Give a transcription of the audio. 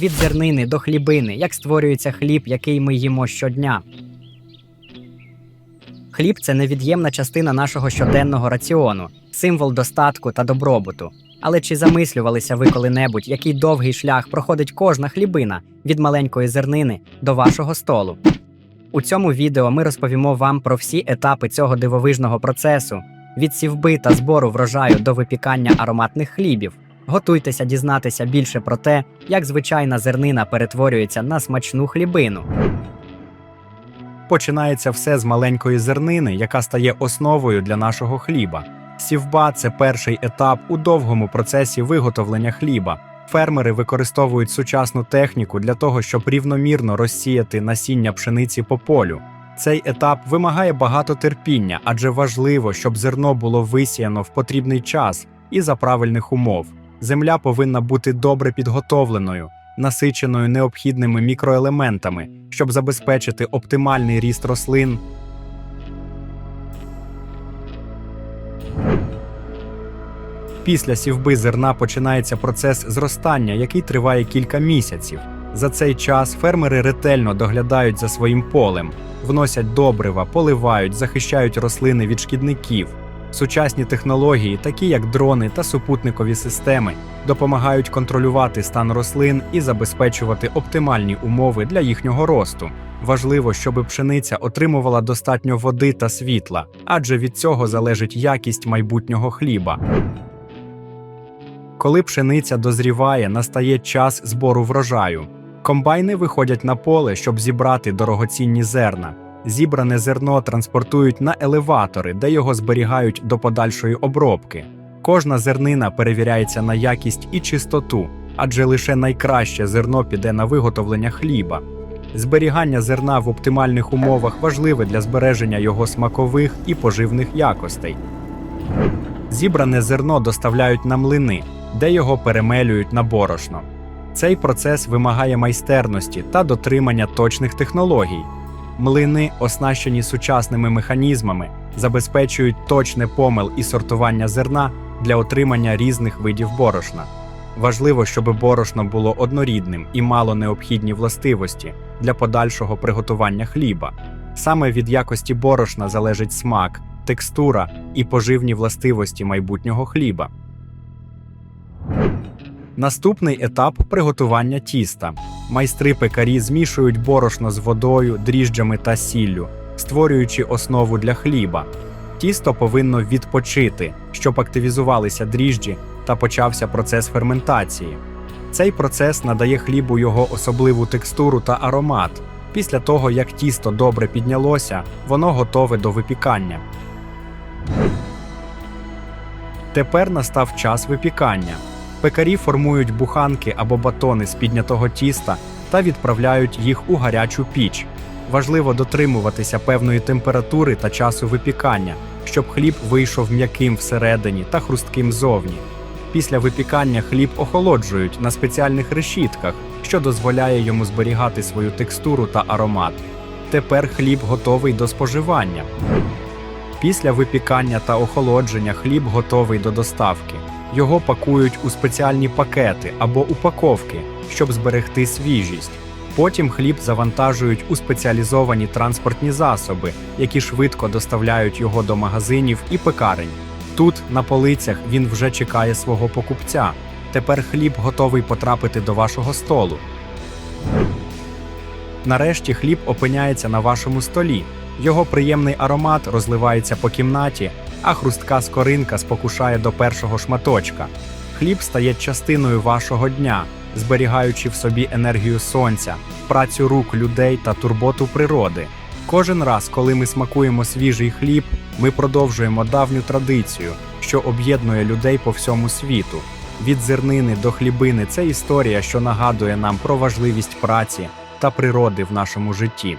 від зернини до хлібини, як створюється хліб, який ми їмо щодня. Хліб це невід'ємна частина нашого щоденного раціону, символ достатку та добробуту. Але чи замислювалися ви коли-небудь, який довгий шлях проходить кожна хлібина від маленької зернини до вашого столу? У цьому відео ми розповімо вам про всі етапи цього дивовижного процесу від сівби та збору врожаю до випікання ароматних хлібів. Готуйтеся дізнатися більше про те, як звичайна зернина перетворюється на смачну хлібину. Починається все з маленької зернини, яка стає основою для нашого хліба. Сівба це перший етап у довгому процесі виготовлення хліба. Фермери використовують сучасну техніку для того, щоб рівномірно розсіяти насіння пшениці по полю. Цей етап вимагає багато терпіння, адже важливо, щоб зерно було висіяно в потрібний час і за правильних умов. Земля повинна бути добре підготовленою, насиченою необхідними мікроелементами, щоб забезпечити оптимальний ріст рослин. Після сівби зерна починається процес зростання, який триває кілька місяців. За цей час фермери ретельно доглядають за своїм полем, вносять добрива, поливають, захищають рослини від шкідників. Сучасні технології, такі як дрони та супутникові системи, допомагають контролювати стан рослин і забезпечувати оптимальні умови для їхнього росту. Важливо, щоб пшениця отримувала достатньо води та світла, адже від цього залежить якість майбутнього хліба. Коли пшениця дозріває, настає час збору врожаю. Комбайни виходять на поле, щоб зібрати дорогоцінні зерна. Зібране зерно транспортують на елеватори, де його зберігають до подальшої обробки. Кожна зернина перевіряється на якість і чистоту, адже лише найкраще зерно піде на виготовлення хліба. Зберігання зерна в оптимальних умовах важливе для збереження його смакових і поживних якостей. Зібране зерно доставляють на млини, де його перемелюють на борошно. Цей процес вимагає майстерності та дотримання точних технологій. Млини, оснащені сучасними механізмами, забезпечують точне помил і сортування зерна для отримання різних видів борошна. Важливо, щоб борошно було однорідним і мало необхідні властивості для подальшого приготування хліба. Саме від якості борошна залежить смак, текстура і поживні властивості майбутнього хліба. Наступний етап приготування тіста. Майстри пекарі змішують борошно з водою, дріжджами та сіллю, створюючи основу для хліба. Тісто повинно відпочити, щоб активізувалися дріжджі та почався процес ферментації. Цей процес надає хлібу його особливу текстуру та аромат. Після того, як тісто добре піднялося, воно готове до випікання. Тепер настав час випікання. Пекарі формують буханки або батони з піднятого тіста та відправляють їх у гарячу піч. Важливо дотримуватися певної температури та часу випікання, щоб хліб вийшов м'яким всередині та хрустким зовні. Після випікання хліб охолоджують на спеціальних решітках, що дозволяє йому зберігати свою текстуру та аромат. Тепер хліб готовий до споживання. Після випікання та охолодження хліб готовий до доставки. Його пакують у спеціальні пакети або упаковки, щоб зберегти свіжість. Потім хліб завантажують у спеціалізовані транспортні засоби, які швидко доставляють його до магазинів і пекарень. Тут, на полицях, він вже чекає свого покупця. Тепер хліб готовий потрапити до вашого столу. Нарешті хліб опиняється на вашому столі. Його приємний аромат розливається по кімнаті, а хрустка скоринка спокушає до першого шматочка. Хліб стає частиною вашого дня, зберігаючи в собі енергію сонця, працю рук людей та турботу природи. Кожен раз, коли ми смакуємо свіжий хліб, ми продовжуємо давню традицію, що об'єднує людей по всьому світу. Від зернини до хлібини це історія, що нагадує нам про важливість праці та природи в нашому житті.